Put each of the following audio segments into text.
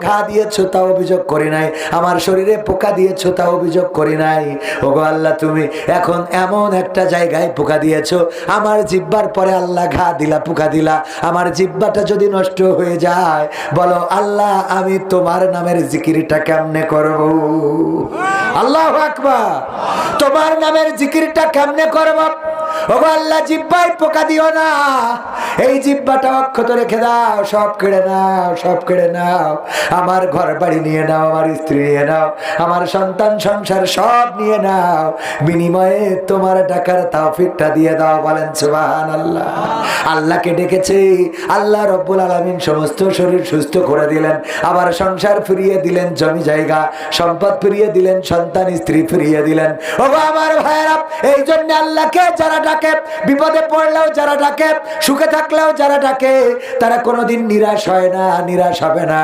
ঘা দিয়েছ তা অভিযোগ করি নাই। আমার শরীরে পোকা দিয়েছ তা অভিযোগ করি নাই। ওগো আল্লাহ, তুমি এখন এমন একটা জায়গায় পোকা দিয়েছ, আমার জিব্বার পরে আল্লাহ ঘা দিলা, পোকা দিলা। আমার জিব্বাটা যদি নষ্ট হয়ে যায়, বলো, আল্লাহ, আমি তোমার নামের জিকিরটা কেমনে করব? আল্লাহ আকবার। তোমার নামের জিকিরটা কেমনে করব? ওগো আল্লাহ, জিব্বায় পোকা দিও না। এই জিব্বাটা অক্ষত রেখে দাও, সব কেড়ে নাও, সব কেড়ে নাও। আমার ঘর বাড়ি নিয়ে নাও, আমার স্ত্রী নিয়ে নাও, আমার সন্তান সংসার সব নিয়ে নাও। বিনিময়ে তোমার টাকার তাওফিকটা দিয়ে দাও বলেন সুবাহান আল্লাহ আল্লাহকে ডেকেছে, আল্লাহ রব্বুল আলমিন সমস্ত শরীর সুস্থ করে দিলেন, আবার সংসার ফিরিয়ে দিলেন, জমি জায়গা, সম্পদ ফিরিয়ে দিলেন, সন্তান, স্ত্রী ফিরিয়ে দিলেন। ও আমার ভাইয়েরা এই জন্য আল্লাহকে যারা ডাকে, বিপদে পড়লেও যারা ডাকে, সুখে থাকলেও যারা ডাকে, তারা কোনোদিন নিরাশ হয় না, নিরাশ হবে না।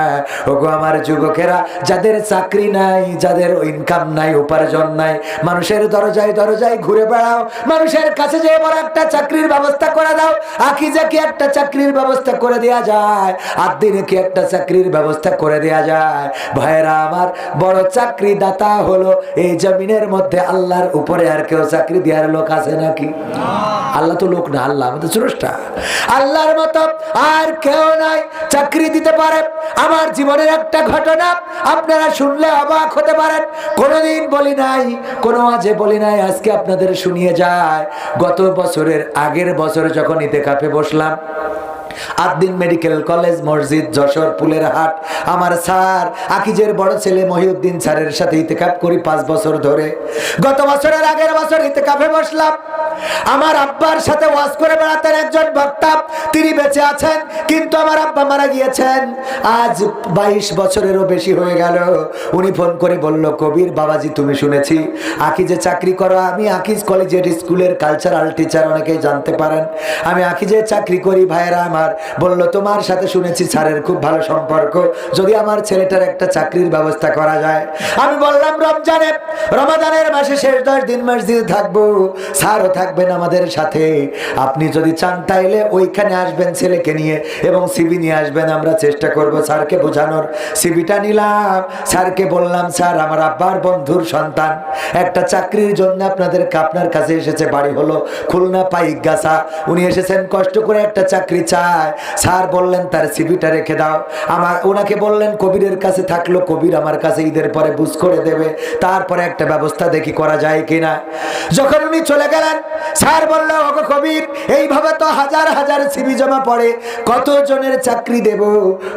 ওগো আমার যুবকেরা, যাদের চাকরি নাই, যাদের ইনকাম নাই, উপার্জন নাই, মানুষের দরজায় দরজায় ঘুরে বেড়াও, মানুষের কাছে যে বড় একটা চাকরির ব্যবস্থা করে দাও আখি যে কি একটা চাকরির ব্যবস্থা করে দেয়া যায়, আর দিনে কি একটা চাকরির ব্যবস্থা করে দেয়া যায়? ভাইরা আমার, বড় চাকরি দাতা হলো এই জমিনের মধ্যে আল্লাহর উপরে আর কেউ চাকরি দেওয়ার লোক আছে নাকি? আল্লাহ তো লোক না, আল্লাহ আমাদের আল্লাহর মতো আর কেউ নাই, চাকরি দিতে পারে। আমার জীবনের একটা ঘটনা আপনারা শুনলে অবাক হতে পারেন। কোনোদিন বলি নাই, কোনো আজে বলি নাই, আজকে আপনাদের শুনিয়ে যায়। গত বছরের আগের বছর যখন ইতে কাপে বসলাম আদিন মেডিকেল কলেজ, মসজিদ, যশোর পুলের হাট, আমার স্যার আকিজের বড় ছেলে মহিউদ্দিন স্যারের সাথে ইতেকাপ করি পাঁচ বছর ধরে। গত বছরের আগের বছর ইতে ইতেকাপে বসলাম আমার আব্বার সাথে ওয়াজ করে বেড়াতেন একজন বক্তা। তিনি বেঁচে আছেন, কিন্তু আমার আব্বা মারা গিয়েছেন। আজ বাইশ বছরেরও বেশি হয়ে গেল। উনি ফোন করে বলল, কবির বাবাজি, তুমি শুনেছি। আকিজে চাকরি করো। আমি আকিজ কলেজের স্কুলের কালচারাল টিচার, অনেকেই জানতে পারেন। আমি আকিজে চাকরি করি, ভাইয়েরা আমার। বলল, তোমার সাথে শুনেছি স্যারের খুব ভালো সম্পর্ক। যদি আমার ছেলেটার একটা চাকরির ব্যবস্থা করা যায়। আমি বললাম, রমজানে, রমাদানের মাসে শেষ দশ দিন মসজিদে থাকব। স্যারও থাকবেন আমাদের সাথে। আপনি যদি চান তাইলে ওইখানে আসবেন ছেলেকে নিয়ে এবং সিবি নিয়ে আসবেন, আমরা চেষ্টা করব স্যারকে বোঝানোর। সিবিটা নিলাম। স্যারকে বললাম, স্যার, আমার আব্বার বন্ধুর সন্তান। একটা চাকরির জন্য আপনাদের আপনার কাছে এসেছে, বাড়ি হলো খুলনা পাইক গাছা উনি এসেছেন, কষ্ট করে একটা চাকরি চায়। স্যার বললেন, তার সিবিটা রেখে দাও। আমার, ওনাকে বললেন, কবিরের কাছে থাকল, কবির আমার কাছে ঈদের পরে বুঝ করে দেবে। তারপরে একটা ব্যবস্থা দেখি করা যায় কিনা। যখন উনি চলে গেলেন স্যার বলল, ওগো কবির, এইভাবে তো হাজার হাজার সিবি জমা পড়ে। কত জনের চাকরি দেব?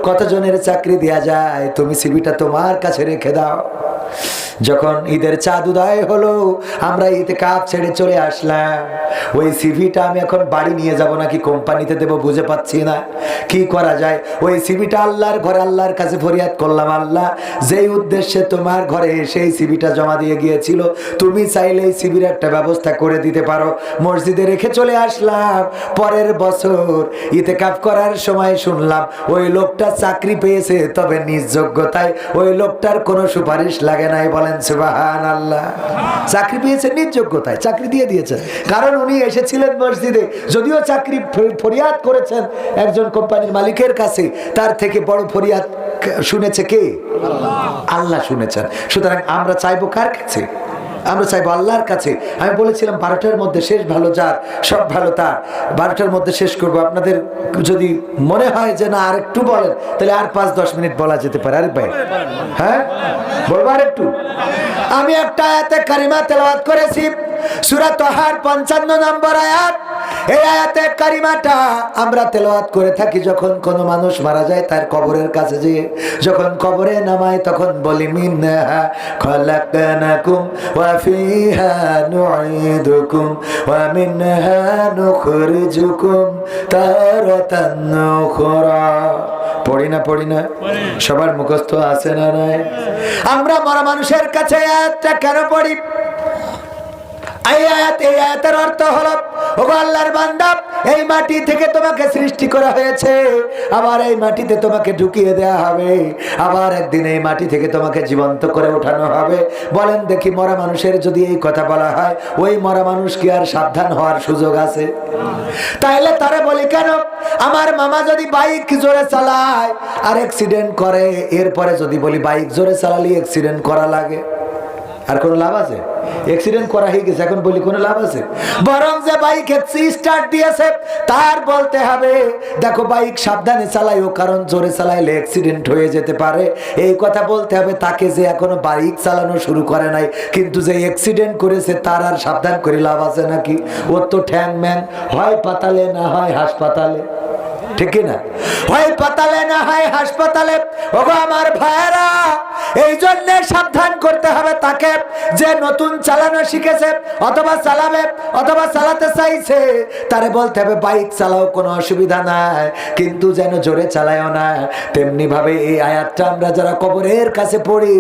কত জনের চাকরি দেয়া যায়? তুমি সিবিটা তোমার কাছে রেখে দাও। যখন ঈদের চাঁদ উদয় হলো, আমরা ঈদে কাপ ছেড়ে চলে আসলাম। ওই সিভিটা আমি এখন বাড়ি নিয়ে যাব নাকি কোম্পানিতে দেব বুঝে পাচ্ছি না। কি করা যায়? ওই সিভিটা আল্লাহর ঘরে আল্লাহর কাছে ফরিয়াদ করলাম, আল্লাহ, যেই উদ্দেশ্যে তোমার ঘরে সেই সিভিটা জমা দিয়ে গিয়েছিল, তুমি চাইলে এই সিভির একটা ব্যবস্থা করে দিতে পারো। মসজিদে রেখে চলে আসলাম। পরের বছর ইতে কাপ করার সময় শুনলাম, ওই লোকটা চাকরি পেয়েছে, তবে নিজ যোগ্যতায় ওই লোকটার কোনো সুপারিশ লাগে নাই, বলেন সুবাহান আল্লাহ চাকরি পেয়েছে নিজ যোগ্যতায়, চাকরি দিয়ে দিয়েছেন কারণ উনি এসেছিলেন মসজিদে, যদিও চাকরি ফরিয়াদ করেছেন একজন কোম্পানির মালিকের কাছে, তার থেকে বড় ফরিয়াদ শুনেছে কে? আল্লাহ শুনেছেন। সুতরাং আমরা চাইব কার কাছে? আমরা চাইব আল্লাহর কাছে। আমি বলেছিলাম, বারোটার মধ্যে শেষ ভালো যার, সব ভালো তার। বারোটার মধ্যে শেষ করব। আপনাদের যদি মনে হয় যে না আর একটু বলেন, তাহলে আর পাঁচ, দশ মিনিট বলা যেতে পারে। আরে ভাই হ্যাঁ? বলব আর একটু আমি একটা এতে কারিমা তেলাবাদ করেছি। সূরা তোহার পঞ্চান্ন নম্বর আয়াত। এই আয়াতে কারিমাটা আমরা তেলাওয়াত করে থাকি যখন কোনো মানুষ মারা যায় তার কবরের কাছে যেয়ে। যখন কবরে নামায় তখন বলি, মিনহা খলাকনাকুম ওয়া ফিহা নুঈদুকুম ওয়া মিনহা নুখরিজুকুম তারাতান উখরা পড়ি না পড়ি না? সবার মুখস্থ আছে না নাই? আমরা মরা মানুষের কাছে আয়াতটা কেন পড়ি? এই আয়াত, এই আয়াতের অর্থ হলো ও আল্লাহর বান্দা, এই মাটি থেকে তোমাকে সৃষ্টি করা হয়েছে। আবার এই মাটিতে তোমাকে ঢুকিয়ে দেয়া হবে। আবার একদিন এই মাটি থেকে তোমাকে জীবন্ত করে ওঠানো হবে। বলেন দেখি মরা মানুষের যদি এই কথা বলা হয়, ওই মরা মানুষ কি আর সাবধান হওয়ার সুযোগ আছে? তাইলে তারা বলি কেন, আমার মামা যদি বাইক জোরে চালায় আর অ্যাক্সিডেন্ট করে, এরপরে যদি বলি বাইক জোরে চালালে অ্যাক্সিডেন্ট করা লাগে। আর কোনো লাভ আছে? অ্যাক্সিডেন্ট করা হয়ে গেছে, এখন বলি কোনো লাভ আছে? বরং যে বাইক স্টার্ট দিয়েছে, তার বলতে হবে, দেখো বাইক সাবধানে চালাইও কারণ জোরে চালাইলে অ্যাক্সিডেন্ট হয়ে যেতে পারে। এই কথা বলতে হবে, তাকে যে এখনও বাইক চালানো শুরু করে নাই, কিন্তু যে অ্যাক্সিডেন্ট করেছে, তার আর সাবধান করে লাভ আছে নাকি? ওর তো ঠ্যাং ম্যাং, হয় পাতালে না হয় হাসপাতালে। ঠিক না। হয় পাতালে না হয় হাসপাতালে। ওগো আমার ভাইয়েরা, এই জন্য সাবধান করতে হবে তাকে যে নতুন চালানো শিখেছে, অথবা চালাবে, অথবা চালাতে চাইছে। তারে বলতে হবে, বাইক চালাও, কোনো অসুবিধা নাই। কিন্তু যেন জোরে চালায়ও না। তেমনি ভাবে এই আয়াতটা আমরা যারা কবরের কাছে পড়ি,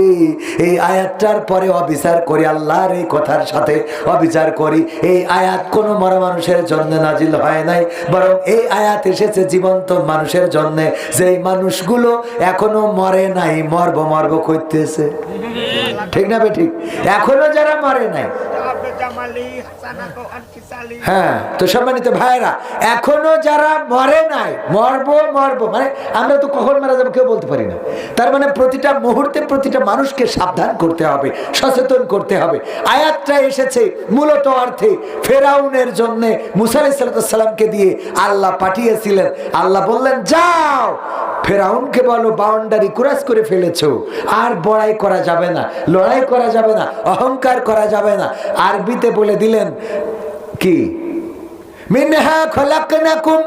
এই আয়াতটার পরে অবিচার করি, আল্লাহর এই কথার সাথে অবিচার করি। এই আয়াত কোনো মরা মানুষের জন্য নাজিল হয় নাই, বরং এই আয়াত এসেছে জীবন্ত মানুষের জন্য যেই মানুষগুলো এখনও মরে নাই, মর্ব মর্ব করতেছে ঠিক না বে ঠিক? এখনও যারা মরে নাই। হ্যাঁ তো সম্মানিত ভাইরা এখনও যারা মরে নাই, মরবো মরবো মানে আমরা তো কখন মারা যাব কেউ বলতে পারি না। তার মানে প্রতিটা মুহূর্তে প্রতিটা মানুষকে সাবধান করতে হবে, সচেতন করতে হবে। আয়াতটা এসেছে মূলত অর্থে ফেরাউনের জন্য মুসা সালামকে দিয়ে আল্লাহ পাঠিয়েছিলেন। আল্লাহ বললেন, যাও, ফেরাউনকে বলো, বাউন্ডারি ক্রস করে ফেলেছো। আর বড়াই করা যাবে না, লড়াই করা যাবে না, অহংকার করা যাবে না। আরবিতে বলে দিলেন কি? মিনহা খলাকনাকুম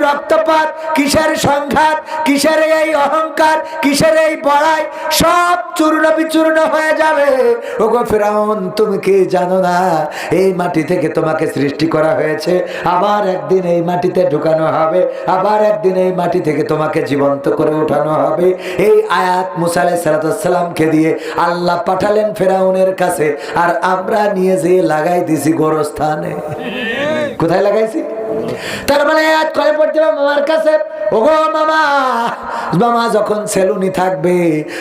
রক্তপাত? কিসের সংঘাত? কিসের এই অহংকার? কিসের এই বড়াই? সব চূর্ণ বিচূর্ণ হয়ে যাবে। ওগো ফিরাউন, তুমি কি জানো না? এই মাটি থেকে তোমাকে সৃষ্টি করা হয়েছে। আবার একদিন এই মাটিতে ঢুকানো হবে। আবার একদিন এই মাটি থেকে তোমাকে জীবন্ত করে উঠানো হবে। এই আয়াত মুসা সালাতামকে দিয়ে আল্লাহ পাঠালেন ফেরাউনের কাছে, আর আমরা নিয়ে যেয়ে লাগাই দিছি গোরস্থানে। কোথায় লাগাইছি? তার মানে করে পড়তে মামার কাছে মামা মামা যখন সেলুনি থাকবে,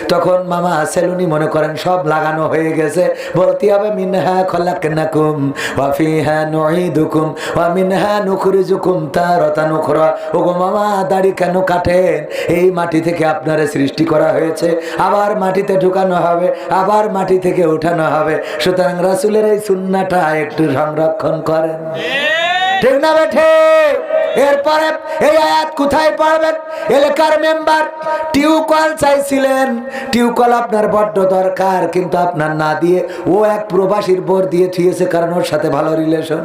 তখন মামা সেলুনি মনে করেন সব লাগানো হয়ে গেছে। বলতে হবে, মিনহা ফিহা নুঈদুকুম ওয়া মিনহা নুখরিজুকুম মামা, দাড়ি কেন কাটেন? এই মাটি থেকে আপনারে সৃষ্টি করা হয়েছে। আবার মাটিতে ঢুকানো হবে, আবার মাটি থেকে উঠানো হবে। সুতরাং রাসূলের এই সুন্নাহটা একটু সংরক্ষণ করেন। ঠিক। না বেঠে এরপরে এই আয়াত কোথায় পড়বেন? এলাকার মেম্বার টিউকল চাইছিলেন। টিউকল আপনার বড্ড দরকার, কিন্তু আপনার না দিয়ে ও এক প্রবাসীর বোর দিয়ে থুয়েছে কারণ ওর সাথে ভালো রিলেশন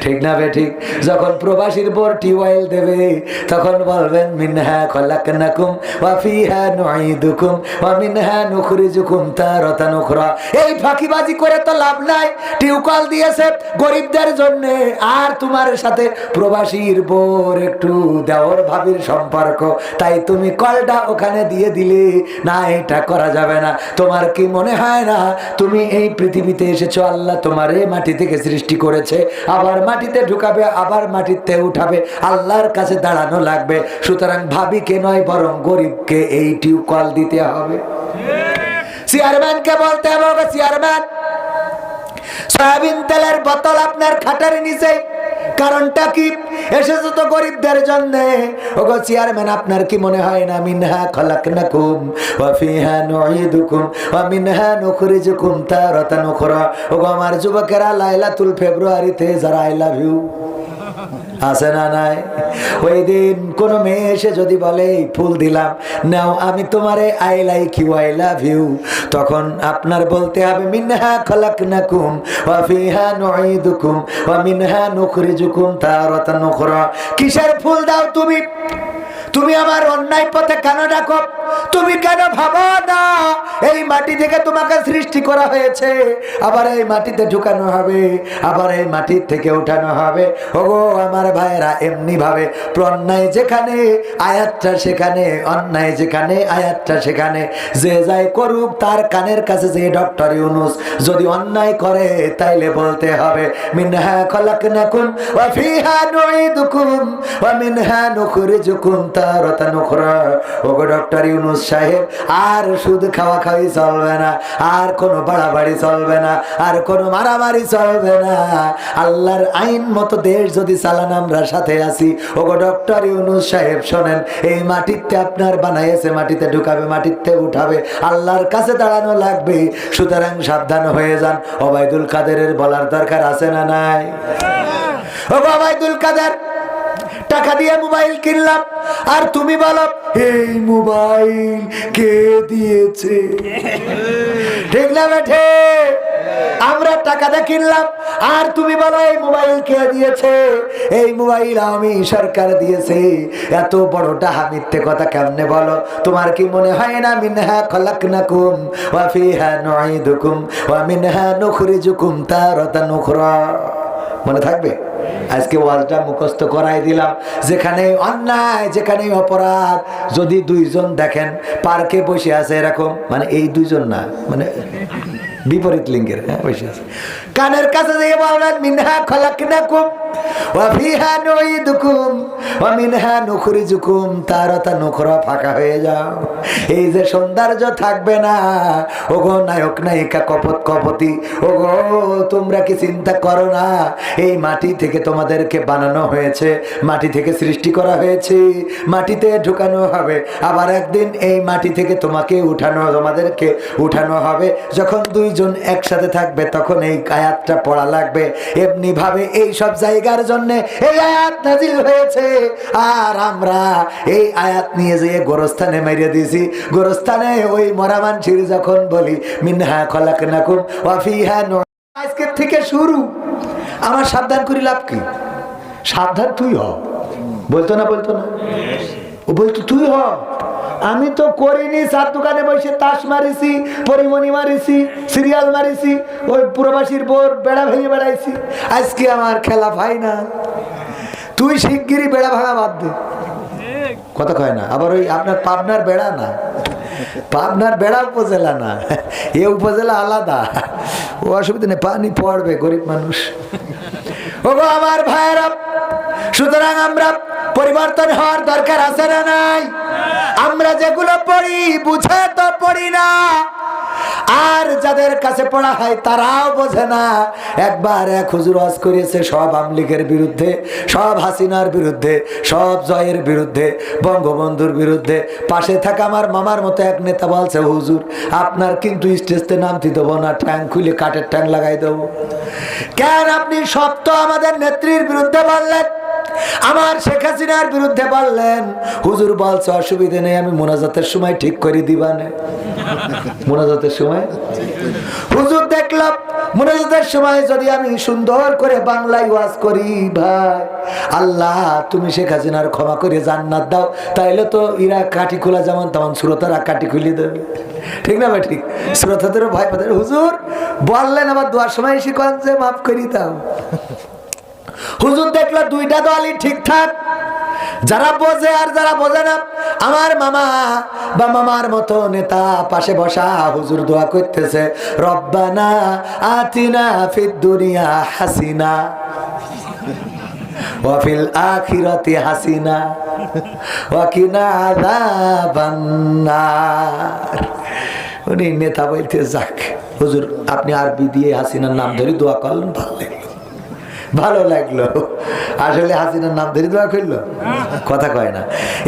ঠিক না বে ঠিক? যখন প্রবাসীর বোর টিউবওয়েল দেবে, তখন বলবেন, মিনহা খলাকনাকুম ওয়া ফিহা নুঈদুকুম ওয়া মিনহা নুখরিজুকুম তারাতান উখরা। এই ফাঁকিবাজি করে তো লাভ নাই। টিউকল দিয়েছে গরিবদের জন্য। আর তোমার সাথে প্রবাসীর বোর একটু দেওর ভাবির সম্পর্ক, তাই তুমি কলটা ওখানে দিয়ে দিলে। না, এটা করা যাবে না। তোমার কি মনে হয় না? তুমি এই পৃথিবীতে এসেছ, আল্লাহ তোমার তোমারে মাটি থেকে সৃষ্টি করেছে। আবার মাটিতে ঢুকাবে, আবার মাটিতে উঠাবে। আল্লাহর কাছে দাঁড়ানো লাগবে। সুতরাং ভাবি কে নয়, বরং গরিবকে এই টিউকল দিতে হবে। চেয়ারম্যানকে বলতে হবে চেয়ারম্যান সয়াবিন তেলের বোতল আপনার খাটার নিচে কারণটা কি? এসেছে তো গরিবদের জন্য। ওগো চেয়ারম্যান, আপনার কি মনে হয় না? মিনহা খলাকনাকুম ওয়া ফিহা নুঈদুকুম ওয়া মিনহা নুখরিজুকুম তারাতান উখরা। ওগো আমার যুবকেরা লাইলাতুল ফেব্রুয়ারিতে যারা আই লাভ ইউ। আছে না নাই? ওই দিন কোনো মেয়ে এসে যদি বলে ফুল দিলাম, নাও, আমি তোমারে I like you I love you তখন আপনার বলতে হবে, মিনহা খলাক নাকুম ফিহা নুঈদুকুম, ওয়া মিনহা নুখরিজুকুম তারাতান নুখরা কিসের ফুল দাও তুমি? তুমি আমার অন্যায় পথে কেন ডাকো? তুমি কেন ভাবো না? এই মাটি থেকে তোমাকে সৃষ্টি করা হয়েছে। আবার এই মাটিতে ঢুকানো হবে। আবার এই মাটির থেকে উঠানো হবে। ওগো, আমার ভাইয়েরা এমনি ভাবে অন্যায় যেখানে, আয়াতটা সেখানে, অন্যায় যেখানে, আয়াতটা সেখানে। যে যাই করুক, তার কানের কাছে যে ডক্টর ইউনুস যদি অন্যায় করে, তাইলে বলতে হবে, মিনহা খলাকনাকুম ওয়া ফিহা নুঈদুকুম ওয়া মিনহা নুখরিজুকুম আর সুদ খাওয়া খাওয়াই চলবে না, আর কোনো বাড়াবাড়ি চলবে না, আর কোনো মারামারি চলবে না। আল্লাহর আইন মতো দেশ যদি চালান, আমরা সাথে আছি। ওগো ডক্টর ইউনুস সাহেব, শোনেন, এই মাটিতে আপনার বানাইছে, মাটিতে ঢুকাবে, মাটিতে উঠাবে, আল্লাহর কাছে দাঁড়ানো লাগবে। সুতরাং সাবধান হয়ে যান। ওবায়দুল কাদেরের বলার দরকার আছে না নাই? ওবায়দুল কাদের টাকা দিয়ে মোবাইল কিনলাম। আর তুমি বলো, এই মোবাইল কে দিয়েছে? ঠিক না বেঠে? আমরা টাকাটা কিনলাম। আর তুমি বলো, এই মোবাইল কে দিয়েছে? এই মোবাইল আমি সরকার দিয়েছে। এত বড়টা মিথ্যে কথা কেমনে বলো? তোমার কি মনে হয় না, মিনহা খলাকনাকুম ওয়া ফিহা নুঈদুকুম ওয়া মিনহা নুখরিজুকুম তারাতান উখরা মনে থাকবে? আজকে ওয়াজটা মুখস্থ করাই দিলাম। যেখানে অন্যায়, যেখানে অপরাধ, যদি দুইজন দেখেন, পার্কে বসে আছে এরকম মানে এই দুইজন না মানে বিপরীত লিঙ্গের হ্যাঁ বসে আছে। কানের কাছে দিয়ে বললেন মিনহা খলাকনাকুম, ওয়া ফিহা নুঈদুকুম, ওয়া মিনহা নুখরিজুকুম, তারাতা নুখরা ফাঁকা হয়ে যাও। এই যে সৌন্দর্য থাকবে না, ওগো নায়ক নায়িকা কপত কপতি, ওগো, তোমরা কি চিন্তা করো না, এই মাটি থেকে তোমাদেরকে বানানো হয়েছে, মাটি থেকে সৃষ্টি করা হয়েছে, মাটিতে ঢুকানো হবে। আবার একদিন এই মাটি থেকে তোমাকে উঠানো, তোমাদেরকে উঠানো হবে। যখন দুইজন একসাথে থাকবে, তখন এই আয়াতটা পড়া লাগবে। এমনি ভাবে এই সব জায়গার জন্য এই আয়াত নাজিল হয়েছে। আর আমরা এই আয়াত নিয়ে যেয়ে গোরস্থানে মেরে দিয়েছি। গোরস্থানে ওই মরা মানসির যখন বলি, মিনহা খলাক নাকুম ওয়াফিহা আজকের থেকে শুরু। আমার সাবধান করি লাভ কি? সাবধান তুই হ। বলতো না বলতো না? ও বলতো, তুই হ। আমি তো করিনি চার দোকানে বসে তাস মারিছি, পরিমণি মারিছি, সিরিয়াল মারিছি, ওই প্রবাসীর বোর বেড়া ভেঙে বেড়াইছি। আজকে আমার খেলা ভাই না তুই শিগগিরই বেড়া ভাঙা বাদ দে। কথা কয় না, আবার ওই আপনার পাবনার বেড়া না। পাবনার বেড়া উপজেলা না। এ উপজেলা আলাদা। ও অসুবিধা নেই, পানি পড়বে, গরিব মানুষ। ও গো আমার ভাইয়েরা, সুতরাং আমরা পরিবর্তন হওয়ার দরকার আছে না নাই? আমরা যেগুলো পড়ি, বুঝে তো পড়ি না। আর যাদের কাছে পড়া হয়, তারাও বোঝে না। একবার এক হুজুর ওয়াজ করিয়েছে, সব আমলিগের বিরুদ্ধে, সব হাসিনার বিরুদ্ধে, সব জয়ের বিরুদ্ধে, বঙ্গবন্ধুর বিরুদ্ধে। পাশে থাকা আমার মামার মতো এক নেতা বলছে, হুজুর, আপনার কিন্তু স্টেজতে নামতে দেবো না ট্যাং খুলে কাঠের ট্যাং লাগাই দেবো। কেন আপনি সব তো আমাদের নেত্রীর বিরুদ্ধে বললেন? আমার শেখ হাসিনার বিরুদ্ধে বললেন, হুজুর, বলছে অসুবিধে নেই, আমি মোনাজাতের সময় ঠিক করে দিবানে মোনাজাতের সময়? হুজুর দেখলাম, মোনাজাতের সময় যদি আমি সুন্দর করে বাংলায় ওয়াজ করি, ভাই, আল্লাহ, তুমি শেখ হাসিনার ক্ষমা করে জান্নাত দাও, তাইলে তো ইরা কাঠি খোলা যেমন তেমন শ্রোতারা কাঠি খুলে দেবে। ঠিক না ভাই, ঠিক? শ্রোতাদেরও ভয় পাতে হুজুর, বললেন আবার দোয়ার সময় কন যে, মাফ করি দাও। হুজুর দেখল দুইটা দলই ঠিকঠাক। যারা বোঝে আর যারা বোঝে না, আমার মামা বা মামার মতো নেতা পাশে বসা হুজুর দোয়া করতেছে, রব্বানা আতিনা ফিদ দুনিয়া হাসিনা ওয়াফিল আখিরাতি হাসিনা ওয়াকিনা আযাবান নার উনি নেতা বলতে যাক, হুজুর, আপনি আরবি দিয়ে হাসিনার নাম ধরে দোয়া করলেন, ভালো লাগল ভালো লাগল। আসলে হাসিনার নাম ধরে দোয়া করল কথা কয় না।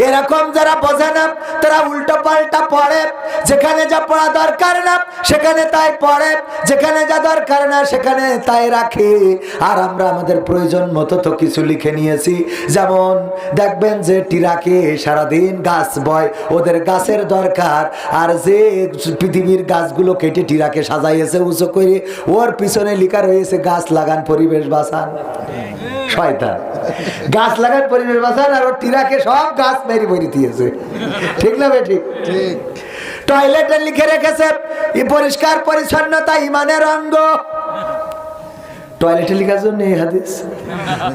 এরকম যারা বোঝে না, তারা উল্টো পাল্টা পড়ে। যেখানে যা পড়া দরকার না, সেখানে তাই পড়ে। যেখানে যা দরকার না, সেখানে তাই রাখে। আর আমরা আমাদের প্রয়োজন মতো তো কিছু লিখে নিয়েছি। যেমন, দেখবেন যে টিরাকে সারাদিন গাছ বয়, ওদের গাছের দরকার। আর যে পৃথিবীর গাছগুলো কেটে টিরাকে সাজাইয়েছে, উঁচু করে, ওর পিছনে লিখা রয়েছে, গাছ লাগান, পরিবেশ বাঁচান। শয়তান। গাছ পরিবেশ বাঁচান আর ওর টিরাকে সব গাছ মেরি দিয়েছে। ঠিক না ঠিক। টয়লেটে লিখে রেখেছে পরিষ্কার পরিচ্ছন্নতা ইমানের অঙ্গ। টয়লেটে লেখার জন্য এই হাদিস।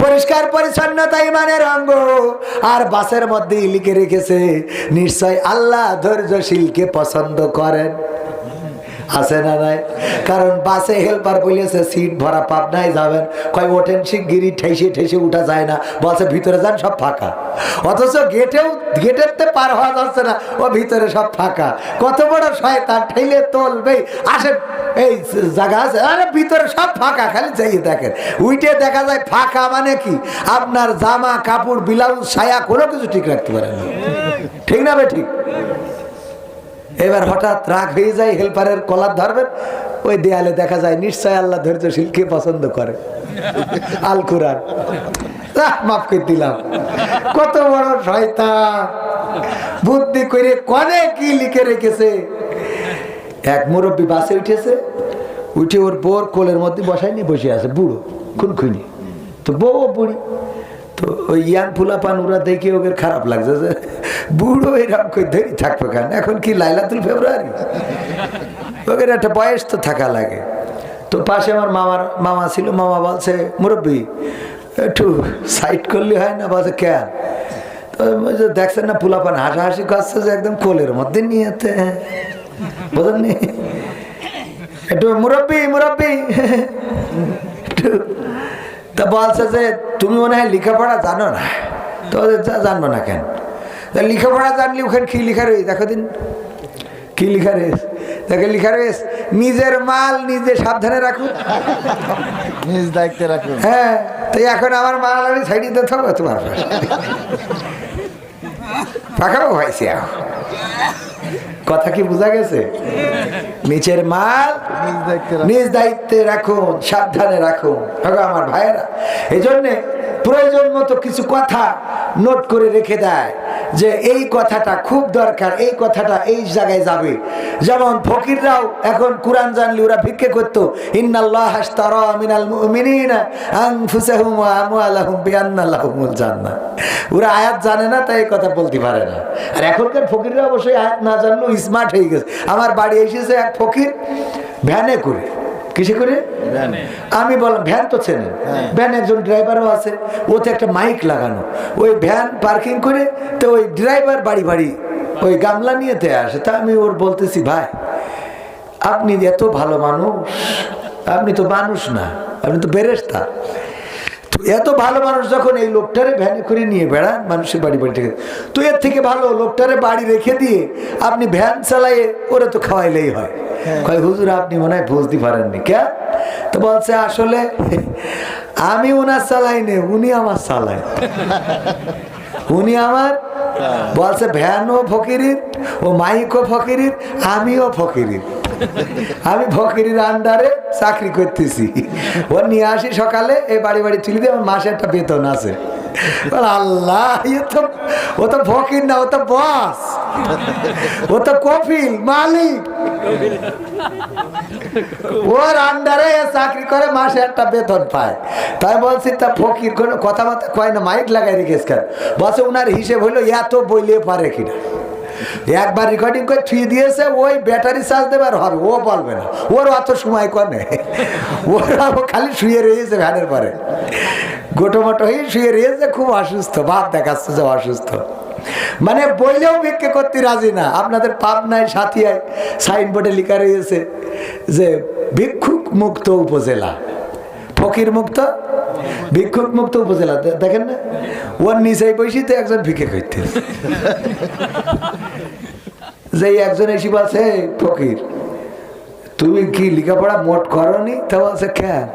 পরিষ্কার পরিচ্ছন্নতা ইমানের অঙ্গ। আর বাসের মধ্যে লিখে রেখেছে নিশ্চয় আল্লাহ ধৈর্যশীলকে পছন্দ করেন। আছে না নাই? কারণ বাসে হেল্পার বলেছে, সিট ভরা পাবনায় যাবেন। কয় ওঠেন শিগগিরি ঠেসে ঠেসে উঠা যায় না। বলছে, ভিতরে যান, সব ফাঁকা। অথচ গেটেও, গেটের তে পার হওয়া যাচ্ছে না, ও ভিতরে সব ফাঁকা। কত বড় শয়তান, ঠেলে তোলবে আসেন, এই জায়গা আছে। আরে, ভিতরে সব ফাঁকা, খালি চাইয়ে দেখেন। উইটে দেখা যায়, ফাঁকা মানে কি? আপনার জামা, কাপড়, ব্লাউজ ছায়া কোনো কিছু ঠিক রাখতে পারেন। ঠিক না ভাই ঠিক? এবার হঠাৎ রাগ হয়ে যায় হেল্পারের কলার ধরবেন। ওই দেয়ালে দেখা যায় নিশ্চয় আল্লাহ ধৈর্যশীলকে পছন্দ করে। আল কোরআন। আহ, মাফ করে দিলাম। কত বড় শয়তান। বুদ্ধি করে কনে কি লিখে রেখেছে? এক মুরব্বী বাসে উঠেছে উঠে ওর বোর কোলের মধ্যে বসায়নি বসে আছে বুড়ো খুনখুনি। তো বউ বুড়ি। তো ওই ইয়াং ফুলাপান ওরা দেখে ওদের খারাপ লাগছে যে বুড়ো এরকম করে ধরি থাকবে কেন? এখন কি লাইলাতুল ফেব্রুয়ারি? ওদের একটা বয়স তো থাকা লাগে। তো পাশে আমার মামার মামা ছিল, মামা বলছে, মুরব্বী, একটু সাইড করলে হয় না? বলছে, কেন? তো দেখছেন না ফুলাপান হাসাহাসি করছে যে একদম কোলের মধ্যে নিয়েতে বোঝেননি একটু মুরব্বী মুরব্বী। একটু তা বলছে যে তুমি মনে হয় লেখাপড়া জানো না? তো জানব না কেন? তা লেখাপড়া জানলে ওখানে কি লেখা রয়েছে? দেখো দিন। কি লেখা রয়েছে? দেখে লেখা রয়েছে নিজের মাল নিজে সাবধানে রাখুন নিজ দায়িত্বে রাখুন হ্যাঁ তো এখন আমার মাল আমি সাইডে দিতে হবে তোমার। পাকাও হয়েছে এখন। কথা কি বোঝা গেছে? নিচের মাল নিজ দায়িত্বে রাখুন, সাবধানে রাখুন। আমার ভাইয়েরা। এই জন্যে প্রয়োজন মতো কিছু কথা নোট করে রেখে দেয়। যে এই কথাটা খুব দরকার, এই কথাটা এই জায়গায় যাবে। যেমন ফকিররাও এখন কোরআন জানলে ওরা ভিক্ষে করতো, ইন্নাল্লাহ ওরা আয়াত জানে না, তাই কথা বলতে পারে না। আর এখনকার ফকিররা অবশ্যই আয়াত না জানলেও স্মার্ট হয়ে গেছে। আমার বাড়ি এসেছে এক ফকির, ভ্যানে করে। কিসে করে? আমি বললাম ভ্যান তো চেনেন। ভ্যান একজন ড্রাইভারও আছে ওতে একটা মাইক লাগানো। ওই ভ্যান পার্কিং করে তো ওই ড্রাইভার বাড়ি বাড়ি ওই গামলা নিয়েতে আসে। তা আমি ওর বলতেছি ভাই আপনি এত ভালো মানুষ আপনি তো মানুষ না আপনি তো বেরেস্তা। এত ভালো মানুষ যখন এই লোকটারে ভ্যানে করে নিয়ে বেড়ান মানুষের বাড়ি বাড়ি থেকে। তো এর থেকে ভালো লোকটারে বাড়ি রেখে দিয়ে আপনি ভ্যান চালাইয়ে ওরা তো খাওয়াইলেই হয়। কয় হুজুর আপনি মনে হয় বুঝতে পারেননি কে? তো বলছে আসলে আমি ওনার চালাই নে উনি আমার চালায়। উনি আমার বলছে ভ্যানও ফকিরির ও মাইকও ফকিরির আমিও ফকিরির। আমি ফকিরির আন্ডারে চাকরি করতেছি। ও নিয়ে আসি সকালে এই বাড়ি বাড়ি তুলি দিয়ে মাসে একটা বেতন আছে। আল্লাহ তো, ও তো ফকির না, ও তো বস ও তো কফিল, মালিক। ওর আন্ডারে চাকরি করে, মাসে একটা বেতন পায়। তাই বলছি, তা ফকির কোনো কথাবার্তা কয় না, মাইক লাগাই রেখেছ বলছে ওনার হিসেব হইল, এত বইলে পারে কিনা? একবার রেকর্ডিং করে থুয়ে দিয়েছে, ওই ব্যাটারি চার্জ দেবার হবে, ও বলবে না। ওর অত সময় কনে ওরা খালি শুয়ে রয়েছে ভ্যানের পরে। গোটো মোটো হয়ে শুয়ে রয়েছে, খুব অসুস্থ ভাব দেখাচ্ছে যে অসুস্থ। মানে বইলেও ভিক্ষে করতে রাজি না। আপনাদের পাবনায় সাথিয়ায় সাইনবোর্ডে লেখা রয়েছে যে, ভিক্ষুক মুক্ত উপজেলা। ফকির মুক্ত, ভিক্ষুক মুক্ত উপজেলা। দেখেন না? ওর বসি তো একজন ভিক্ষে করতে যে একজন এসে বলছে ফকির। তুমি কি লেখাপড়া মোট করনি? তা বলছে কেন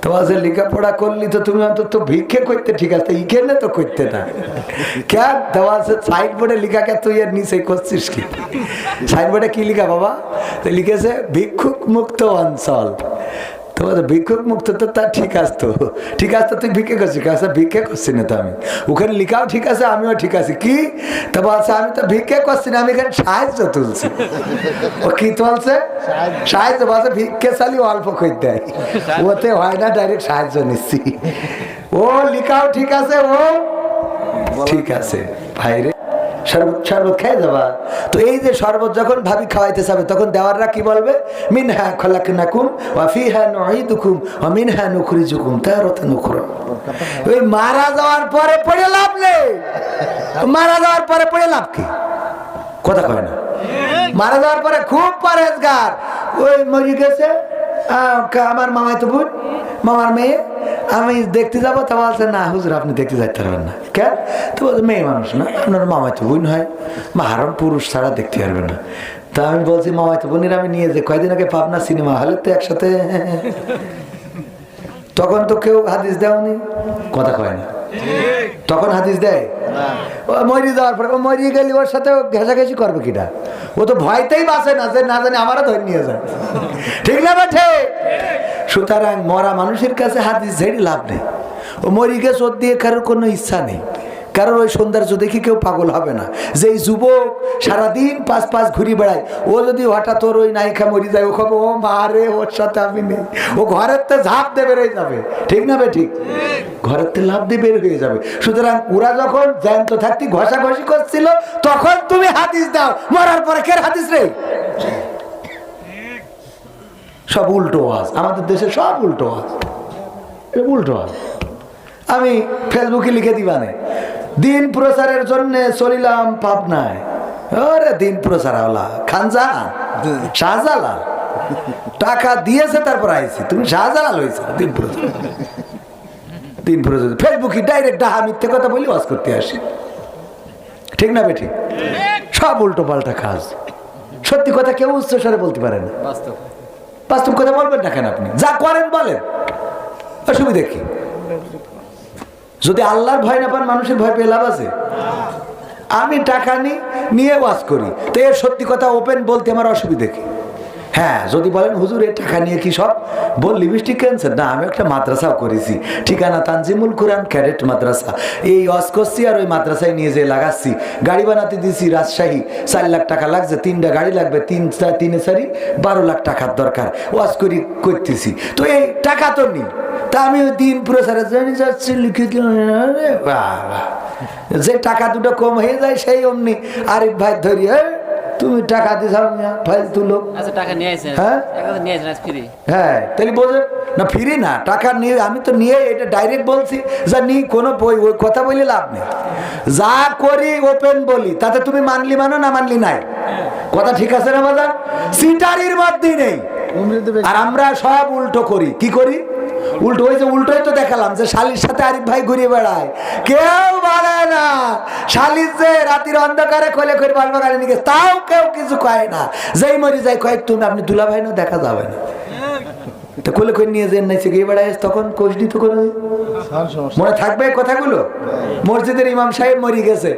তো বলছে লেখাপড়া করলি তো তুমি অন্তত ভিক্ষে করতে ঠিক আছে ইখানে তো করতে না। কেন তা বলছে সাইড বোর্ডে লেখাকে তুই এর নিচে করছিস কি? সাইড বোর্ডে কি লেখা বাবা? লিখেছে, ভিক্ষুক মুক্ত অঞ্চল। তো বলছে, ভিক্ষুক মুক্ত তো তা ঠিক আছে তো। ঠিক আছে তো তুই ভিক্ষে করছিস? কাছে ভিক্ষে করছি না তো আমি। ওখানে লিখাও ঠিক আছে আমিও ঠিক আছে। কি? তো বলছে আমি তো ভিক্ষে করছি না আমি এখানে সাহায্য তুলছি। ও কি তুলছে? সাহায্য। বলছে ভিক্ষে চালি অল্প করে দেয়। ওতে হয় না ডাইরেক্ট সাহায্য নিচ্ছি। ও লিখাও ঠিক আছে ও ঠিক আছে। ভাইরে শরবত শরবত খেয়ে যাবা। তো এই যে শরবত যখন ভাবি খাওয়াইতে যাবে, তখন দেওয়াররা কি বলবে? মিন হ্যাঁ খলাক নাকুম ওয়াফি হ্যাঁ নহিদুকুম ও মিন হ্যাঁ নুখরিজুকুম তারতে নুখর ওই মারা যাওয়ার পরে পড়ে লাভ নেই। মারা যাওয়ার পরে পড়ে লাভ কি? কথা কয় না। মারা যাওয়ার পরে খুব পরেজগার ওই মরি গেছে আমার মামাই তো বোন। মামার মেয়ে, আমি দেখতে যাব, তা বলছে, না, হুজুর, আপনি দেখতে যাইতে পারবেন না। কেন? তো বলছে, মেয়ে মানুষ না, আপনার মামাই তো বোন হয়, মাহারম পুরুষ ছাড়া দেখতে পারবে না। তা আমি বলছি, মামাই তো বোনের, আমি নিয়ে যে কয়দিন আগে পাবনা সিনেমা হলে তো একসাথে। তখন তো কেউ হাদিস দেওনি কথা কয় না। তখন হাদিস দেয় মরি যাওয়ার পরে, ও মরিয়ে গেলে ওর সাথে ঘেঁষাঘেঁষি করবে কিটা? ও তো ভয়তেই বাঁচে না, যে না জানি আমারও ধরে নিয়ে যায়। ঠিক না বাঠে? সুতরাং মরা মানুষের কাছে হাদিস ঝেড়ে লাভ নেই। ও মরি গেছে, ওর দিয়ে কারোর কোনো ইচ্ছা নেই। কারণ ওই সৌন্দর্য দেখি কেউ পাগল হবে না। যে যুবক সারাদিন পাঁচ পাঁচ ঘুরি বেড়ায়, ও যদি হঠাৎ ওর ওই নায়িকা মরি যায়, ও খাব ও মা রে, ওর সাথে আমি নেই। ও ঘরের তো ঝাঁপ দিয়ে বেরোয় যাবে। ঠিক না বে ঠিক? ঘরের তো লাভ দিয়ে বের হয়ে যাবে। সুতরাং ওরা যখন জ্যান্ত থাকতে ঘষাঘষি করছিল, তখন তুমি হাদিস দাও। মরার পরে কে হাদিস রে? সব উল্টো আওয়াজ। আমাদের দেশে সব উল্টো এটা উল্টো আজ আমি ফেসবুকে লিখে দিবানে। দিন প্রচারের জন্য চলিলাম পাবনায়। ওরে দিন প্রচার হলা খানজা শাহজালাল। টাকা দিয়েছে তারপর আইছি। তুমি শাহজালাল হয়েছে দিন প্রচার। দিন প্রচার। ফেসবুকে ডাইরেক্ট ডাহা মিথ্যে কথা বলি ওয়াজ করতে আসি। ঠিক না বেঠিক? সব উল্টো পাল্টা কাজ। সত্যি কথা কেউ উচ্চস্বরে বলতে পারে না। বাস্তব কথা বলবেন না কেন আপনি? যা করেন বলেন। অসুবিধা কি? যদি আল্লাহর ভয় না পান, মানুষের ভয় পেয়ে লাভ আছে? আমি টাকা নিই নিয়ে ওয়াজ করি। তো এর সত্যি কথা ওপেন বলতে আমার অসুবিধে কি? হ্যাঁ যদি বলেন হুজুর এই টাকা নিয়ে কি সব বল লিপস্টিক ক্যান্সার না আমি একটা মাদ্রাসাও করেছি। ঠিকানা তানজিমুল কোরআন ক্যাডেট মাদ্রাসা। এই ওয়াজ করছি আর ওই মাদ্রাসায় নিয়ে যেয়ে লাগাচ্ছি। গাড়ি বানাতে দিয়েছি রাজশাহী। চার লাখ টাকা লাগছে তিনটা গাড়ি লাগবে তিন তিনে চারি বারো লাখ টাকার দরকার। ওয়াজ করি করতেছি। তো এই টাকা তো নেই। তা আমি ওই দিন প্রচারে জানি যাচ্ছি লিখে। যে টাকা দুটো কম হয়ে যায় সেই অমনি আরিফ ভাই ধরি "এই, তুমি টাকা দিছ ফালতু লোক। আচ্ছা টাকা নিয়ে আসেন হ্যাঁ? হ্যাঁ তাহলে বোঝে না ফিরি না টাকা নিয়ে আমি তো নিয়ে এটা ডাইরেক্ট বলছি যা নি কোনো বই ওই কথা বলে লাভ নেই। যা করি ওপেন বলি তাতে তুমি মানলি মানো না মানলি নাই? কথা ঠিক আছে না বাজার? সিটারির মধ্যেই নেই। আর আমরা সব উল্টো করি কি করি? উল্টো হয়েছে উল্টোই তো দেখালাম যে শালির সাথে আরিফ ভাই ঘুরে বেড়ায়। কেউ বলে না। শালির যে রাতির অন্ধকারে খোলে খোলে বালবা গাড়ি নিয়ে তাও কেউ কিছু কয় না। যেই মরি যাই কয়েক তুমি, আপনি দুলা ভাই না দেখা যাবে না। তো কোলে করে নিয়ে যেন গিয়ে বেড়ায় তখন কোষটি তো করে। মনে থাকবে কথাগুলো? মসজিদের ইমাম সাহেব মরি গেছে।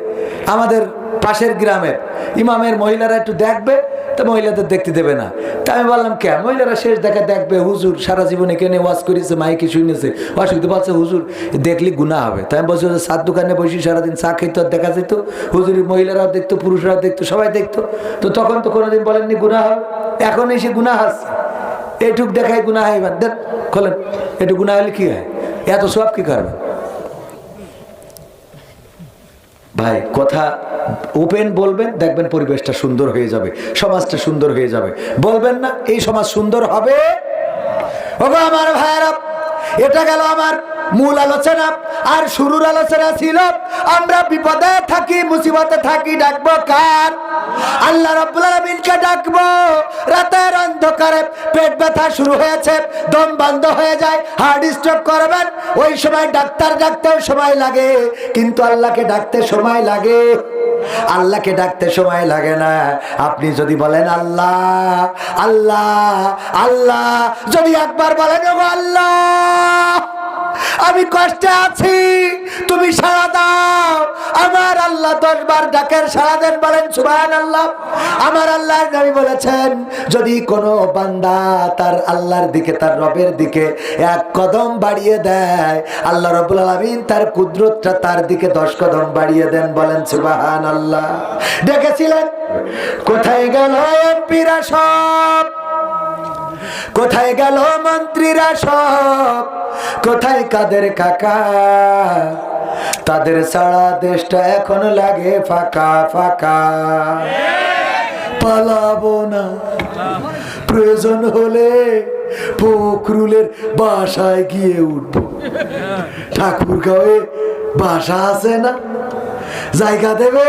আমাদের পাশের গ্রামের ইমামের মহিলারা একটু দেখবে, তা মহিলাদের দেখতে দেবে না। তা আমি বললাম কে মহিলারা শেষ দেখা দেখবে, হুজুর, সারা জীবনে কেনে ওয়াজ করেছে, মাইকে শুনেছে অসুবিধা বলছে, হুজুর, দেখলি গুণা হবে। তাই আমি বলছি সাত দোকানে বসে সারাদিন চা খেতে আর দেখা যেত হুজুরের মহিলারাও দেখতো, পুরুষরাও দেখতো, সবাই দেখতো। তো তখন তো কোনোদিন বলেননি গুণা হবে? এখন এসে গুণা হাসছে এটুক দেখায় গুণা হয় দেন খোলেন একটু গুণা হলে কি হয়? এত সব কি করবে? ভাই, কথা ওপেন বলবেন, দেখবেন পরিবেশটা সুন্দর হয়ে যাবে, সমাজটা সুন্দর হয়ে যাবে। বলবেন না, এই সমাজ সুন্দর হবে? ওগো আমার ভাইয়েরা, এটা গেল আমার মূল আলোচনা। আর শুরুর আলোচনা ছিল, আমরা বিপদে থাকি, মুসিবতে থাকি, ডাকবো কার? আল্লাহ রাব্বুল আলামিনকে ডাকবো। রাতের অন্ধকারে পেট ব্যথা শুরু হয়েছে, দম বন্ধ হয়ে যায়, হার্ট স্ট্রোক করবেন, ওই সময় ডাক্তার ডাকতেও সময় লাগে, কিন্তু আল্লাহকে ডাকতে সময় লাগে। আল্লাহকে ডাকতে সময় লাগে না। আপনি যদি বলেন আল্লাহ আল্লাহ আল্লাহ, যদি একবার বলেন, "ওগো আল্লাহ আমি কষ্টে আছি। তুমি সাড়া দাও। আমার আল্লাহ দশ বার ডাকের সাড়া দেন বলেন সুবান আল্লাহ আমার আল্লাহ নবী বলেছেন, যদি কোনো বান্দা তার আল্লাহর দিকে, তার রবের দিকে এক কদম বাড়িয়ে দেয়, আল্লাহ রবুল আলমিন তার কুদরতটা তার দিকে দশ কদম বাড়িয়ে দেন বলেন সুবাহান আল্লাহ ডেকেছিলেন কোথায় গেল এমপিরা সব? কোথায় গেল মন্ত্রীরা সব? কোথায় কাদের কাকা? তাদের সারা দেশটা এখন লাগে ফাঁকা ফাঁকা। পালাবো না। প্রয়োজন হলে ফখরুলের বাসায় গিয়ে উঠবো। ঠাকুর গাঁয়ে বাসা আছে না? জায়গা দেবে?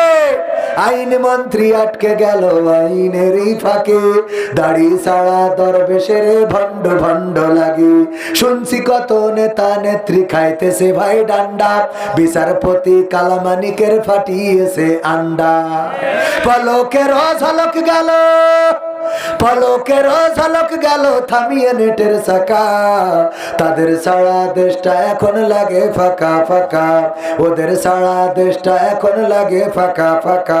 আইন মন্ত্রী আটকে গেল আইনেরই ফাঁকে। দাড়ি সারা দরবেশের ভণ্ড ভণ্ড লাগে। শুনছি কত নেতা নেত্রী খাইতেছে ভাই ডান্ডা। বিচারপতি কালামানিকের ফাটিয়েছে আন্ডা। পলকের ঝলক গেল, পলকের ঝলক গেল থামিয়ে নেটের চাকা। তাদের সারা দেশটা এখন লাগে ফাঁকা ফাঁকা। ওদের সারা দেশটা এখন লাগে ফাঁকা ফাঁকা।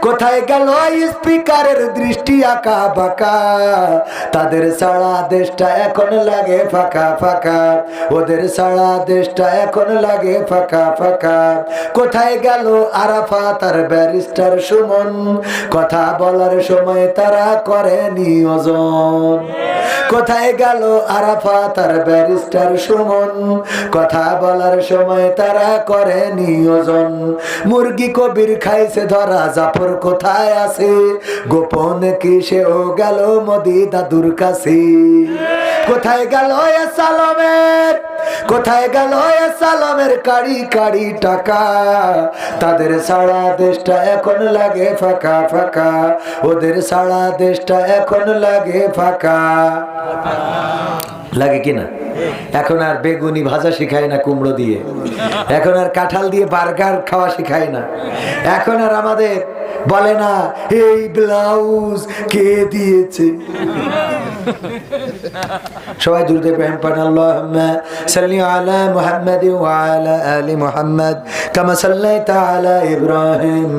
কোথায় গেল স্পিকারের দৃষ্টি আঁকা বাঁকা? তাদের সারা দেশটা এখন লাগে ফাঁকা ফাঁকা। ওদের সারা দেশটা এখন লাগে ফাঁকা ফাঁকা। কোথায় গেল আরাফা তার ব্যারিস্টার সুমন? কথা বলার সময় তারা করে নিয়োজন কোথায় গেল আরাফা তার ব্যারিস্টার সুমন? কথা বলার সময় তারা করে নিয়োজন মুরগি কবির খাইছে ধরা জাফর কোথায় আছে? গোপন কি সেও গেল মোদি দাদুর কাছে? কোথায় গেল এ সালমের? কোথায় গেল এ সালমের কাড়ি কাড়ি টাকা? তাদের সারা দেশটা এখন লাগে ফাঁকা ফাঁকা। ওদের সারা দেশটা এখন লাগে ফাঁকা। লাগে কিনা এখন আর বেগুনি ভাজা শিখায় না কুমড়ো দিয়ে। এখন আর কাঁঠাল দিয়ে বার্গার খাওয়া শিখায় না। এখন আর আমাদের বলে না, এই ব্লাউজ কে দিয়েছে? সবাই দুরুদ ইব্রাহিম পড়েন আল্লাহুম্মা আলা কামা সাল্লাইতা আলা ইব্রাহিম